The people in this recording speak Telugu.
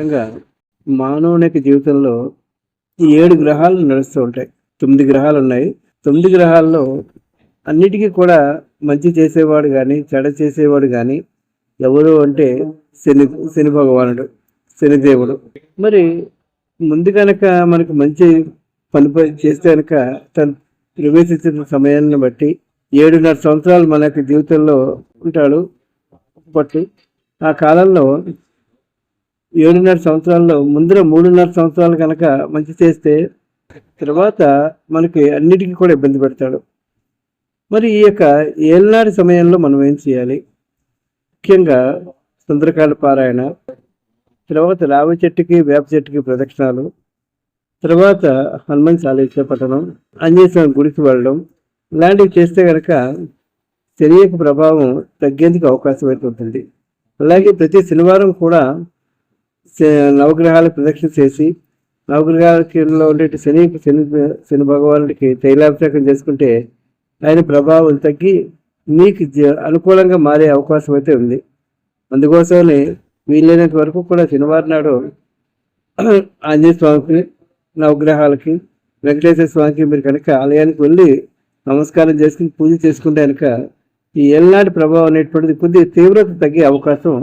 ముఖ్యంగా మానవుని జీవితంలో ఈ ఏడు గ్రహాలు నడుస్తూ ఉంటాయి. తొమ్మిది గ్రహాలు ఉన్నాయి. తొమ్మిది గ్రహాల్లో అన్నిటికీ కూడా మంచి చేసేవాడు కానీ చెడ చేసేవాడు కానీ ఎవరు అంటే శని శని భగవానుడు శనిదేవుడు. మరి ముందు కనుక మనకు మంచి పని చేస్తే కనుక తను ప్రవేశించిన సమయాన్ని బట్టి ఏడున్నర సంవత్సరాలు మనకి జీవితంలో ఉంటాడు. పట్టు ఆ కాలంలో ఏడున్నర సంవత్సరాల్లో ముందర మూడున్నర సంవత్సరాలు కనుక మంచి చేస్తే తర్వాత మనకి అన్నిటికీ కూడా ఇబ్బంది పెడతాడు. మరి ఈ యొక్క ఏళ్ళనాటి సమయంలో మనం ఏం చేయాలి? ముఖ్యంగా సుందరకాండ పారాయణ తర్వాత రావి చెట్టుకి వేప చెట్టుకి ప్రదక్షిణాలు తర్వాత హనుమాన్ చాలీస పఠనం ఆంజనేయ గుడికి వెళ్ళడం ఇలాంటివి చేస్తే కనుక శని యొక్క ప్రభావం తగ్గేందుకు అవకాశం అయితే ఉంటుంది. అలాగే ప్రతి శనివారం కూడా నవగ్రహాలు ప్రదక్షిణ చేసి నవగ్రహాల కిందలో ఉండే శని శని శని భగవానుడికి తైలాభిషేకం చేసుకుంటే ఆయన ప్రభావం తగ్గి నీకు జ- అనుకూలంగా మారే అవకాశం అయితే ఉంది. అందుకోసమని వీలైనంత వరకు కూడా శనివారం నాడు ఆంజనేయ స్వామికి నవగ్రహాలకి వెంకటేశ్వర స్వామికి మీరు కనుక ఆలయానికి వెళ్ళి నమస్కారం చేసుకుని పూజ చేసుకుంటే కనుక ఈ ఎల్నాటి ప్రభావం అనేటువంటిది కొద్దిగా తీవ్రత తగ్గే అవకాశం